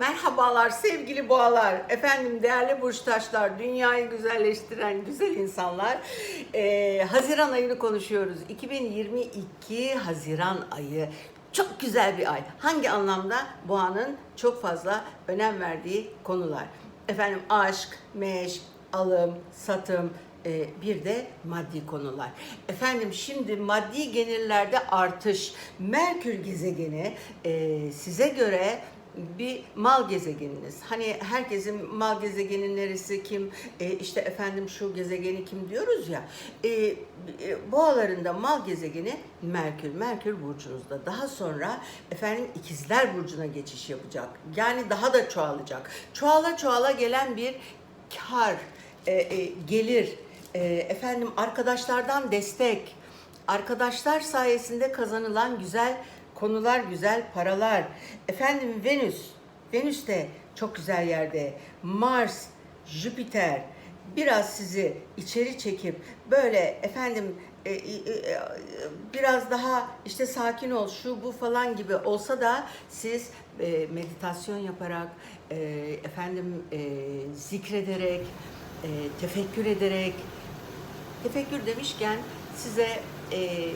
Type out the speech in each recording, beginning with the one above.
Merhabalar sevgili boğalar, efendim değerli burçtaşlar, dünyayı güzelleştiren güzel insanlar. Ee, Haziran ayını konuşuyoruz. 2022 Haziran ayı. Çok güzel bir ay. Hangi anlamda? Boğanın çok fazla önem verdiği konular. Efendim aşk, meşk, alım, satım, e, bir de maddi konular. Efendim şimdi maddi gelirlerde artış. Merkür gezegeni e, size göre bir mal gezegeniniz. Hani herkesin mal gezegeni neresi kim e, işte efendim şu gezegeni kim diyoruz ya. E, e, boğalarında mal gezegeni Merkür. Merkür burcunuzda. Daha sonra efendim ikizler burcuna geçiş yapacak. Yani daha da çoğalacak. Çoğala çoğala gelen bir kar, e, e, gelir, e, efendim arkadaşlardan destek, arkadaşlar sayesinde kazanılan güzel konular, güzel paralar. Efendim Venüs, Venüs de çok güzel yerde. Mars, Jüpiter biraz sizi içeri çekip böyle efendim e, e, e, biraz daha işte sakin ol şu bu falan gibi olsa da siz meditasyon yaparak efendim zikrederek tefekkür ederek tefekkür demişken size e,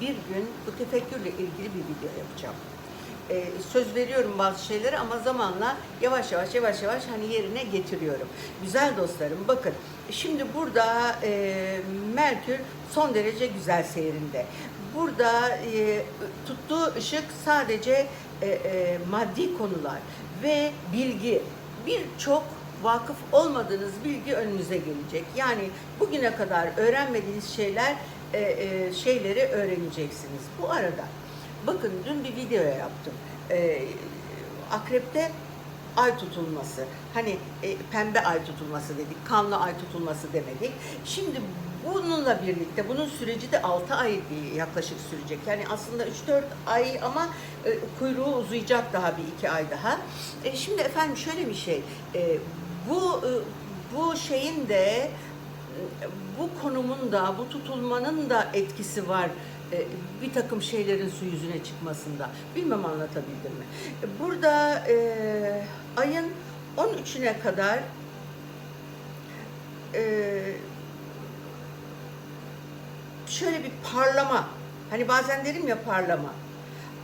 bir gün bu tefekkürle ilgili bir video yapacağım. E, söz veriyorum bazı şeyleri ama zamanla yavaş yavaş yavaş yavaş hani yerine getiriyorum. Güzel dostlarım bakın şimdi burada e, Merkür son derece güzel seyrinde. Burada e, tuttuğu ışık sadece e, e, maddi konular ve bilgi birçok vakıf olmadığınız bilgi önünüze gelecek. Yani bugüne kadar öğrenmediğiniz şeyler e, e, şeyleri öğreneceksiniz. Bu arada bakın dün bir video yaptım. E, akrepte ay tutulması. Hani pembe ay tutulması dedik, kanlı ay tutulması demedik. Şimdi bununla birlikte bunun süreci de 6 ay yaklaşık sürecek. Yani aslında 3-4 ay ama kuyruğu uzayacak daha bir iki ay daha. Şimdi efendim şöyle bir şey. Bu bu şeyin de bu konumun da bu tutulmanın da etkisi var e, bir takım şeylerin su yüzüne çıkmasında. Bilmem anlatabildim mi? Burada e, ayın 13'üne kadar e, şöyle bir parlama. Hani bazen derim ya parlama.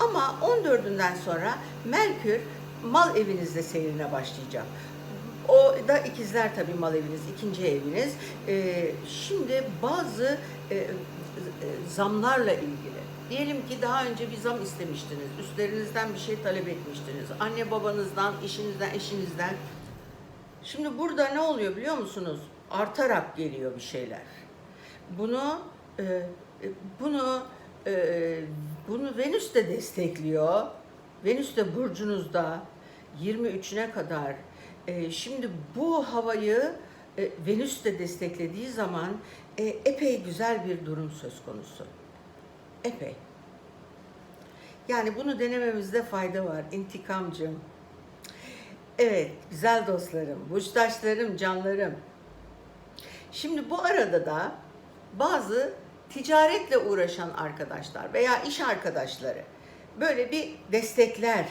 Ama 14'ünden sonra Merkür mal evinizde seyrine başlayacak. O da ikizler tabii mal eviniz, ikinci eviniz. Ee, şimdi bazı e, e, zamlarla ilgili. Diyelim ki daha önce bir zam istemiştiniz, üstlerinizden bir şey talep etmiştiniz. Anne babanızdan, işinizden, eşinizden. Şimdi burada ne oluyor biliyor musunuz? Artarak geliyor bir şeyler. Bunu e, e, bunu e, bunu Venüs de destekliyor. Venüs de burcunuzda 23'üne kadar. E, şimdi bu havayı e, Venüs de desteklediği zaman e, epey güzel bir durum söz konusu. Epey. Yani bunu denememizde fayda var. İntikamcım. Evet, güzel dostlarım, burçtaşlarım, canlarım. Şimdi bu arada da bazı ticaretle uğraşan arkadaşlar veya iş arkadaşları böyle bir destekler,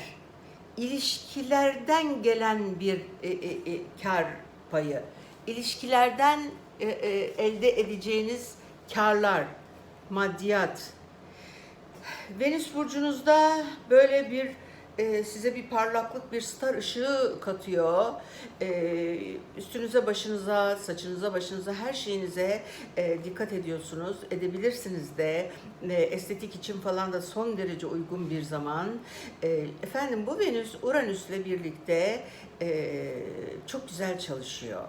ilişkilerden gelen bir e, e, e, kar payı, ilişkilerden e, e, elde edeceğiniz karlar, maddiyat. Venüs burcunuzda böyle bir e, size bir parlaklık, bir star ışığı katıyor. E, üstünüze, başınıza, saçınıza, başınıza, her şeyinize e, dikkat ediyorsunuz. Edebilirsiniz de. E, estetik için falan da son derece uygun bir zaman. E, efendim bu Venüs Uranüs'le birlikte e, çok güzel çalışıyor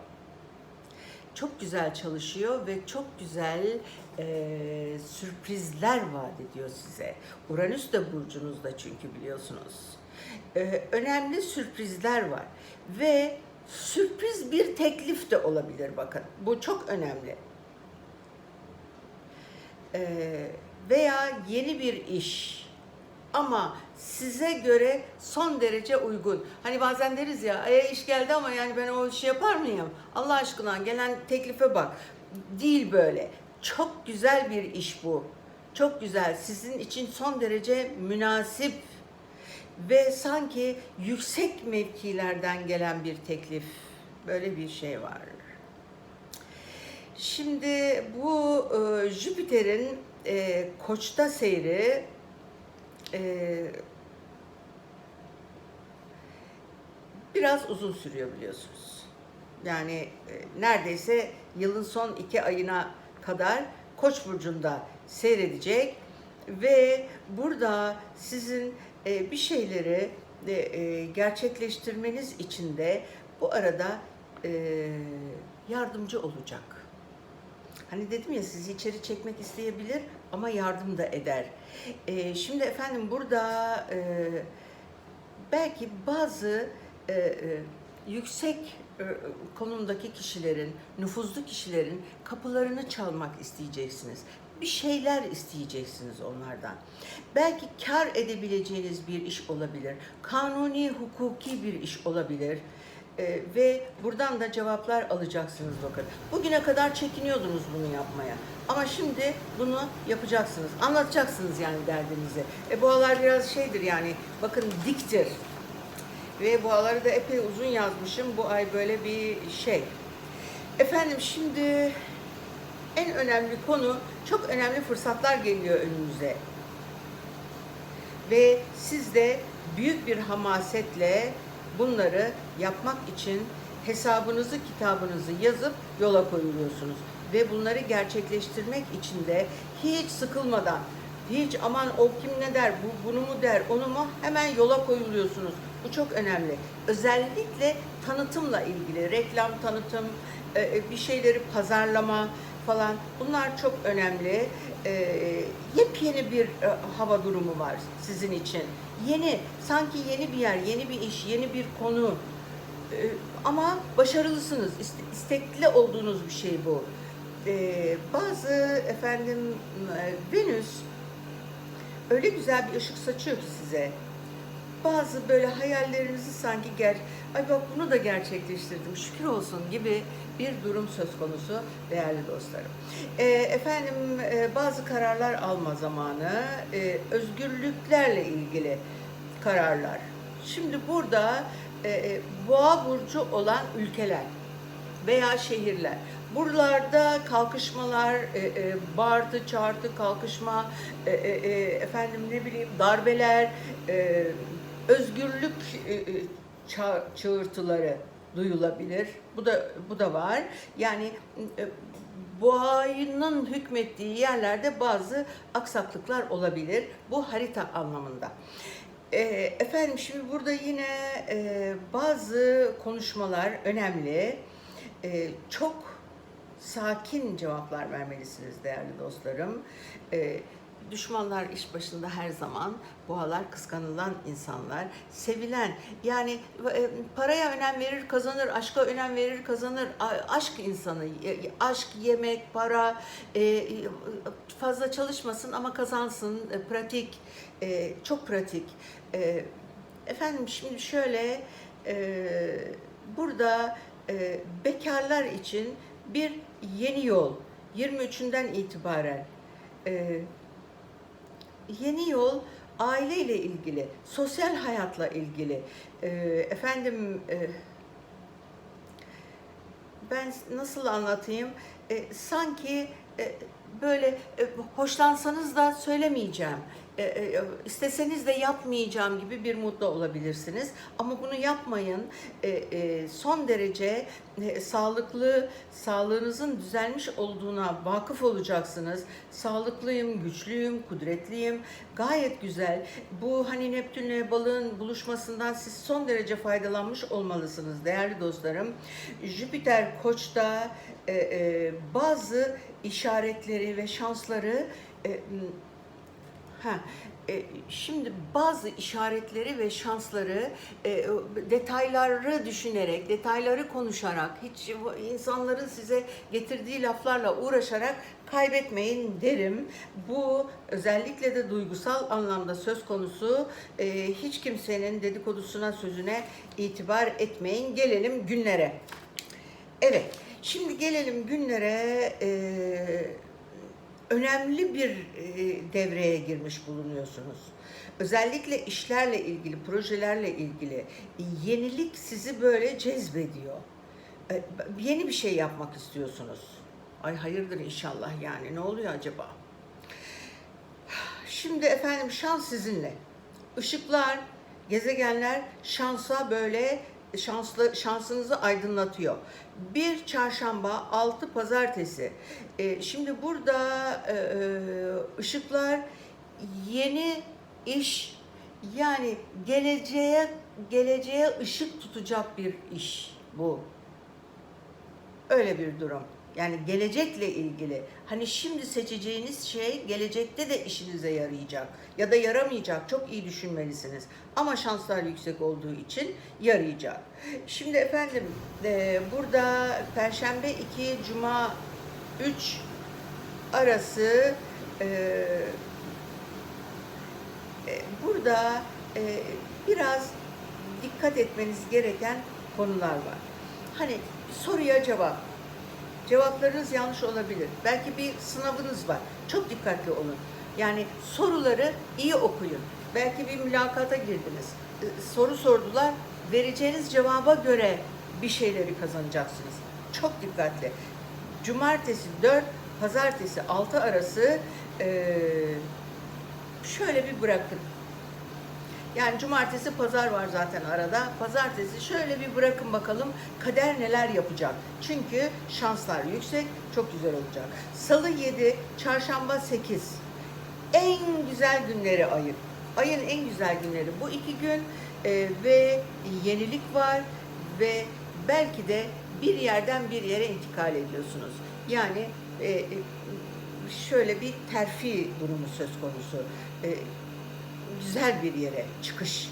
çok güzel çalışıyor ve çok güzel e, sürprizler vaat ediyor size. Uranüs de burcunuzda çünkü biliyorsunuz. E, önemli sürprizler var ve sürpriz bir teklif de olabilir bakın. Bu çok önemli. E, veya yeni bir iş ama size göre son derece uygun. Hani bazen deriz ya, e, iş geldi ama yani ben o işi yapar mıyım? Allah aşkına gelen teklife bak. Değil böyle. Çok güzel bir iş bu. Çok güzel. Sizin için son derece münasip. ve sanki yüksek mevkilerden gelen bir teklif. Böyle bir şey var. Şimdi bu e, Jüpiter'in e, Koç'ta seyri e, biraz uzun sürüyor biliyorsunuz. Yani e, neredeyse yılın son iki ayına kadar Koç burcunda seyredecek ve burada sizin e, bir şeyleri e, gerçekleştirmeniz için de bu arada yardımcı olacak. Hani dedim ya sizi içeri çekmek isteyebilir ama yardım da eder. E, şimdi efendim burada e, belki bazı e, e, yüksek e, konumdaki kişilerin, nüfuzlu kişilerin kapılarını çalmak isteyeceksiniz. Bir şeyler isteyeceksiniz onlardan. Belki kar edebileceğiniz bir iş olabilir. Kanuni, hukuki bir iş olabilir. E, ve buradan da cevaplar alacaksınız bakın. Bugüne kadar çekiniyordunuz bunu yapmaya. Ama şimdi bunu yapacaksınız. Anlatacaksınız yani derdinizi. E boğalar biraz şeydir yani bakın diktir. Ve boğaları da epey uzun yazmışım. Bu ay böyle bir şey. Efendim şimdi en önemli konu çok önemli fırsatlar geliyor önünüze. Ve siz de büyük bir hamasetle bunları yapmak için hesabınızı, kitabınızı yazıp yola koyuluyorsunuz. Ve bunları gerçekleştirmek için de hiç sıkılmadan, hiç aman o kim ne der, bu bunu mu der, onu mu hemen yola koyuluyorsunuz. Bu çok önemli. Özellikle tanıtımla ilgili, reklam tanıtım, e, e, bir şeyleri pazarlama falan bunlar çok önemli. E, Yepyeni bir e, hava durumu var sizin için. Yeni, sanki yeni bir yer, yeni bir iş, yeni bir konu. E, Ama başarılısınız, iste- istekli olduğunuz bir şey bu. E, Bazı efendim e, Venüs öyle güzel bir ışık saçıyor ki size. Bazı böyle hayallerinizi sanki ger ay bak bunu da gerçekleştirdim şükür olsun gibi bir durum söz konusu değerli dostlarım. Ee, efendim e, bazı kararlar alma zamanı, e, özgürlüklerle ilgili kararlar. Şimdi burada e, e, boğa burcu olan ülkeler veya şehirler. Buralarda kalkışmalar, e, e, bağırtı, çağırtı, kalkışma, e, e, e, efendim ne bileyim darbeler, e, özgürlük e, e, ça- çığırtıları duyulabilir. Bu da bu da var. Yani e, boğanın hükmettiği yerlerde bazı aksaklıklar olabilir. Bu harita anlamında. Efendim şimdi burada yine bazı konuşmalar önemli. Çok sakin cevaplar vermelisiniz değerli dostlarım. Düşmanlar iş başında her zaman, boğalar kıskanılan insanlar, sevilen yani e, paraya önem verir kazanır, aşka önem verir kazanır, aşk insanı, e, aşk, yemek, para, e, fazla çalışmasın ama kazansın, pratik, çok pratik. Efendim şimdi şöyle, burada bekarlar için bir yeni yol 23'ünden itibaren yeni yol aileyle ilgili, sosyal hayatla ilgili. E, efendim e, ben nasıl anlatayım? E, sanki e, böyle e, hoşlansanız da söylemeyeceğim. E, e, isteseniz de yapmayacağım gibi bir modda olabilirsiniz. Ama bunu yapmayın. E, e, son derece e, sağlıklı, sağlığınızın düzelmiş olduğuna vakıf olacaksınız. Sağlıklıyım, güçlüyüm, kudretliyim. Gayet güzel. Bu hani Neptünle balığın buluşmasından siz son derece faydalanmış olmalısınız değerli dostlarım. Jüpiter Koç'ta e, e, bazı işaretleri ve şansları e, Ha, e, şimdi bazı işaretleri ve şansları e, detayları düşünerek, detayları konuşarak, hiç insanların size getirdiği laflarla uğraşarak kaybetmeyin derim. Bu özellikle de duygusal anlamda söz konusu. E, hiç kimsenin dedikodusuna, sözüne itibar etmeyin. Gelelim günlere. Evet, şimdi gelelim günlere. E, önemli bir e, devreye girmiş bulunuyorsunuz. Özellikle işlerle ilgili, projelerle ilgili e, yenilik sizi böyle cezbediyor. E, Yeni bir şey yapmak istiyorsunuz. Ay hayırdır inşallah yani ne oluyor acaba? Şimdi efendim şans sizinle. Işıklar, gezegenler şansa böyle şanslı şansınızı aydınlatıyor. Bir çarşamba, altı pazartesi. Ee, şimdi burada e, e, ışıklar yeni iş yani geleceğe geleceğe ışık tutacak bir iş bu. Öyle bir durum. Yani gelecekle ilgili. Hani şimdi seçeceğiniz şey gelecekte de işinize yarayacak ya da yaramayacak. Çok iyi düşünmelisiniz. Ama şanslar yüksek olduğu için yarayacak. Şimdi efendim e, burada Perşembe 2, Cuma 3 arası e, e, burada e, biraz dikkat etmeniz gereken konular var. Hani soruya cevap. Cevaplarınız yanlış olabilir. Belki bir sınavınız var. Çok dikkatli olun. Yani soruları iyi okuyun. Belki bir mülakata girdiniz. E, Soru sordular. Vereceğiniz cevaba göre bir şeyleri kazanacaksınız. Çok dikkatli. Cumartesi 4, pazartesi 6 arası şöyle bir bırakın. Yani cumartesi pazar var zaten arada. Pazartesi şöyle bir bırakın bakalım kader neler yapacak. Çünkü şanslar yüksek, çok güzel olacak. Salı 7, çarşamba 8. En güzel günleri ayın. Ayın en güzel günleri bu iki gün e, ve yenilik var ve belki de bir yerden bir yere intikal ediyorsunuz. Yani e, e, şöyle bir terfi durumu söz konusu. E, güzel bir yere çıkış,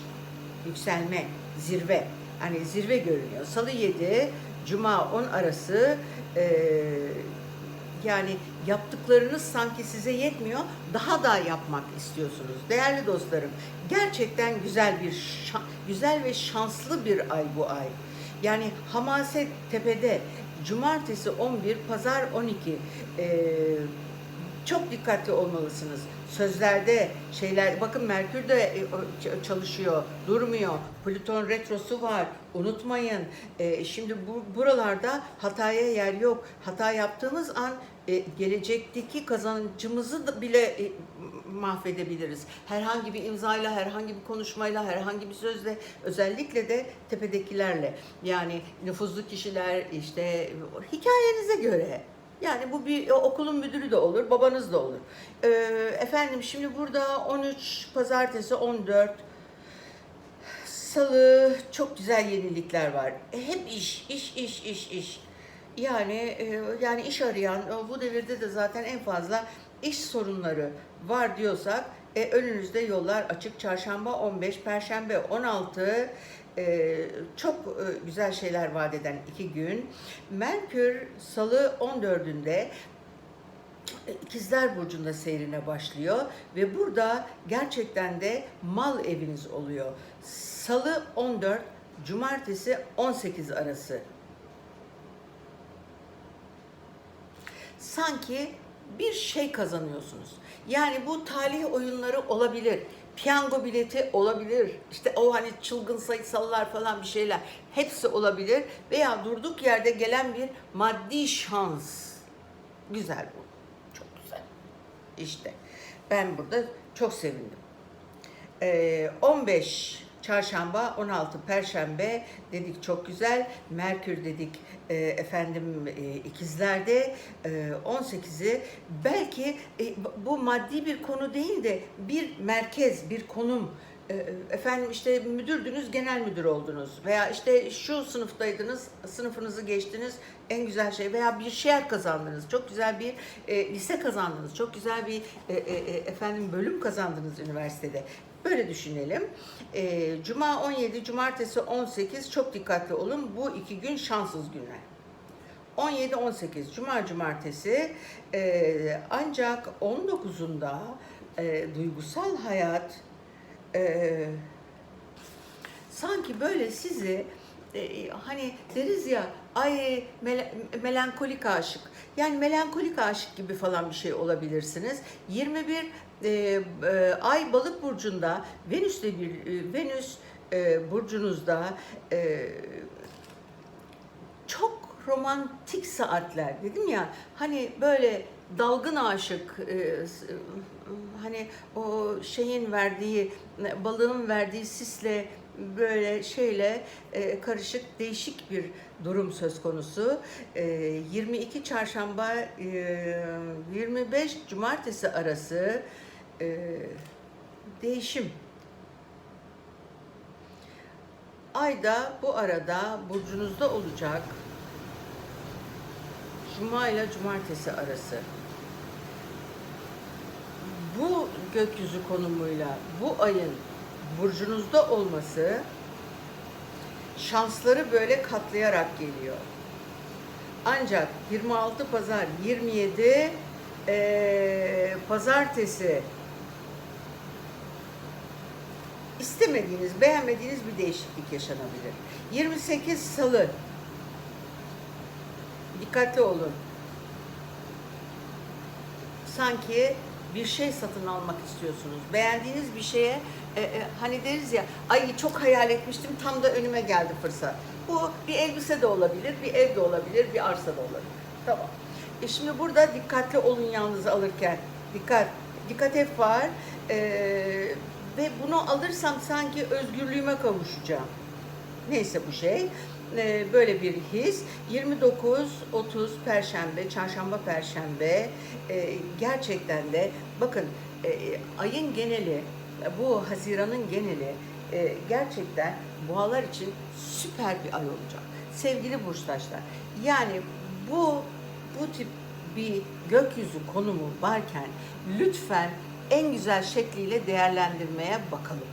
yükselme, zirve. Hani zirve görünüyor. Salı 7, Cuma 10 arası eee, yani yaptıklarınız sanki size yetmiyor. Daha da yapmak istiyorsunuz. Değerli dostlarım, gerçekten güzel bir güzel ve şanslı bir ay bu ay. Yani hamaset tepede. Cumartesi 11, pazar 12. Eee çok dikkatli olmalısınız. Sözlerde şeyler bakın Merkür de e, çalışıyor, durmuyor. Plüton retrosu var. Unutmayın. E, şimdi bu buralarda hataya yer yok. Hata yaptığımız an e, gelecekteki kazancımızı da bile mahvedebiliriz. Herhangi bir imzayla, herhangi bir konuşmayla, herhangi bir sözle, özellikle de tepedekilerle. Yani nüfuzlu kişiler işte hikayenize göre yani bu bir okulun müdürü de olur, babanız da olur. Ee, efendim şimdi burada 13 pazartesi 14 salı çok güzel yenilikler var. Hep iş, iş, iş, iş, iş. Yani e, yani iş arayan e, bu devirde de zaten en fazla iş sorunları var diyorsak e, önünüzde yollar açık. Çarşamba 15, Perşembe 16 e, çok e, güzel şeyler vaat eden iki gün. Merkür Salı 14'ünde İkizler Burcu'nda seyrine başlıyor ve burada gerçekten de mal eviniz oluyor. Salı 14, Cumartesi 18 arası. Sanki bir şey kazanıyorsunuz. Yani bu talih oyunları olabilir. Piyango bileti olabilir. İşte o hani çılgın sayısallar falan bir şeyler. Hepsi olabilir. Veya durduk yerde gelen bir maddi şans. Güzel bu. Çok güzel. İşte ben burada çok sevindim. Ee, 15 çarşamba, 16 perşembe dedik çok güzel. Merkür dedik e, efendim e, ikizlerde e, 18'i belki e, bu maddi bir konu değil de bir merkez, bir konum. E, efendim işte müdürdünüz, genel müdür oldunuz veya işte şu sınıftaydınız, sınıfınızı geçtiniz, en güzel şey veya bir şehir kazandınız, çok güzel bir e, lise kazandınız, çok güzel bir e, e, e, efendim bölüm kazandınız üniversitede. Böyle düşünelim. E, Cuma 17, Cumartesi 18 çok dikkatli olun. Bu iki gün şanssız günler. 17-18 Cuma Cumartesi e, ancak 19'unda e, duygusal hayat e, sanki böyle sizi e, hani deriz ya ay mele- melankolik aşık. Yani melankolik aşık gibi falan bir şey olabilirsiniz. 21 e, e, ay balık burcunda Venüs'te bir e, Venüs e, burcunuzda e, çok romantik saatler dedim ya hani böyle dalgın aşık e, hani o şeyin verdiği balığın verdiği sisle böyle şeyle e, karışık değişik bir durum söz konusu. E, 22 çarşamba e, 25 cumartesi arası e, değişim Ay da bu arada burcunuzda olacak. Cuma ile cumartesi arası. Bu gökyüzü konumuyla bu ayın burcunuzda olması şansları böyle katlayarak geliyor. Ancak 26 pazar 27 eee, pazartesi istemediğiniz, beğenmediğiniz bir değişiklik yaşanabilir. 28 salı. Dikkatli olun. Sanki bir şey satın almak istiyorsunuz. Beğendiğiniz bir şeye e, e, hani deriz ya ay çok hayal etmiştim tam da önüme geldi fırsat. Bu bir elbise de olabilir, bir ev de olabilir, bir arsa da olabilir. Tamam. E şimdi burada dikkatli olun yalnız alırken. Dikkat. Dikkat hep var. E, ve bunu alırsam sanki özgürlüğüme kavuşacağım. Neyse bu şey. Ee, böyle bir his. 29, 30 Perşembe, Çarşamba Perşembe e, gerçekten de bakın e, ayın geneli, bu Haziran'ın geneli e, gerçekten boğalar için süper bir ay olacak. Sevgili burçtaşlar, yani bu bu tip bir gökyüzü konumu varken lütfen en güzel şekliyle değerlendirmeye bakalım.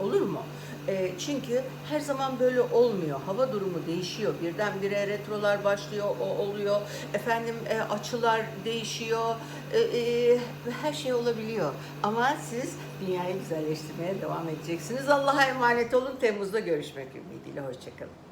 Olur mu? E, çünkü her zaman böyle olmuyor. Hava durumu değişiyor. Birdenbire retrolar başlıyor, o oluyor. Efendim e, açılar değişiyor. E, e, her şey olabiliyor. Ama siz dünyayı güzelleştirmeye devam edeceksiniz. Allah'a emanet olun. Temmuz'da görüşmek ümidiyle. Hoşçakalın.